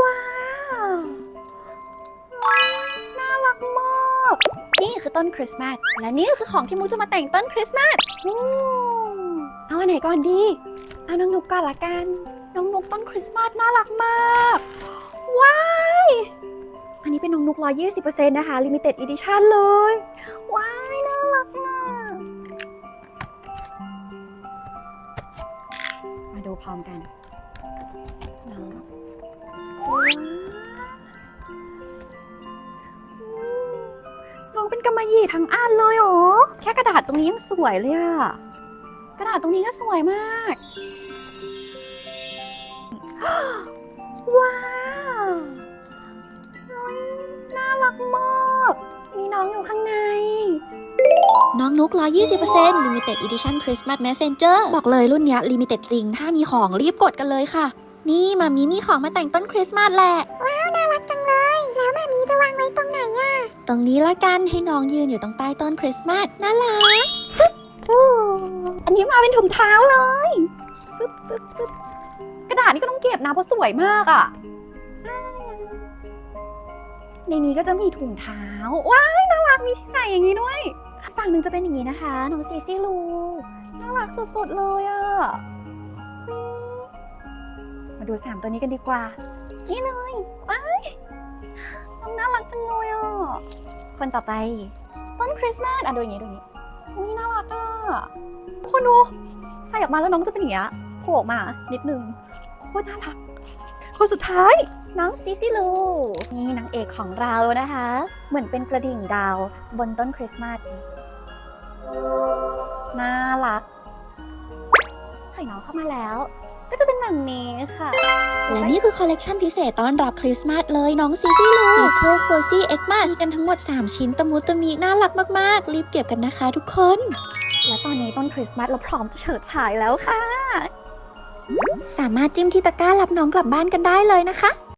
ว้าวน่ารักมาก นี่คือต้นคริสต์มาส และนี่คือของที่มุกจะมาแต่งต้นคริสต์มาสอืมเอาอันไหนก่อนดี เอาน้องนุกก่อนละกัน น้องนุกต้นคริสต์มาสน่ารักมาก ว้าย อันนี้เป็นน้องนุก120%นะคะ limited edition เลย ว้ายน่ารักมากมาดูพร้อมกัน น้องว้าวน้องเป็นกำมะหยี่ทั้งอันเลยเหรอ แค่กระดาษตรงนี้ยังสวยเลยอะกระดาษตรงนี้ก็สวยมาก ว้าวโอ๊ยน่ารักมาก มีน้องอยู่ข้างใน น้องนุก120% Limited Edition Christmas Messenger บอกเลยรุ่นเนี้ย Limited จริง ถ้ามีของรีบกดกันเลยค่ะ นี่มามีมีของมาแต่งต้นคริสต์มาสแหละ ว้าว น่ารักจังเลย แล้วมามีจะวางไว้ตรงไหนอะตรงนี้ละกันให้น้องยืนอยู่ตรงใต้ต้นคริสต์มาสน่ารักอันนี้มาเป็นถุงเท้าเลยซึบซึบซึบกระดาษนี่ก็ต้องเก็บนะเพราะสวยมากอะ่ะในนี้ก็จะมีถุงเท้า ว้ายน่ารักมีที่ใส่อย่างนี้ด้วยฝั่งหนึ่งจะ เป็นอย่างนี้นะคะน้องซีซี่ลูน่ารักสุดๆเลยอะ่ะ มาดูสามตัวนี้กันดีกว่า นี่เลยว้ายน้องน่ารักจังเลยอะ คนต่อไปต้นคริสต์มาสอะดูอย่างนี้ดูอย่างนี้อุ้ยน่ารักอะคนดูใส่ออกมาแล้วน้องจะเป็นอย่างเงี้ยโผล่ออกมานิดนึงโคตรน่ารักคนสุดท้ายน้องซิซิลูนี่นางเอกของเรานะคะ เหมือนเป็นกระดิ่งดาวบนต้นคริสต์มาส น่ารักใส่น้องเข้ามาแล้ว ก็จะเป็นแบบนี้ค่ะ และนี่คือคอลเลกชันพิเศษต้อนรับคริสต์มาสเลยน้องซีซี่ลูฟีเจอร์โคซี่เอ็กมามีกันทั้งหมด 3 ชิ้นตะมุตะมีน่ารักมากๆ รีบเก็บกันนะคะทุกคน และตอนนี้ต้นคริสต์มาสเราพร้อมจะเฉิดฉายแล้วค่ะ สามารถจิ้มที่ตะกร้ารับน้องกลับบ้านกันได้เลยนะคะ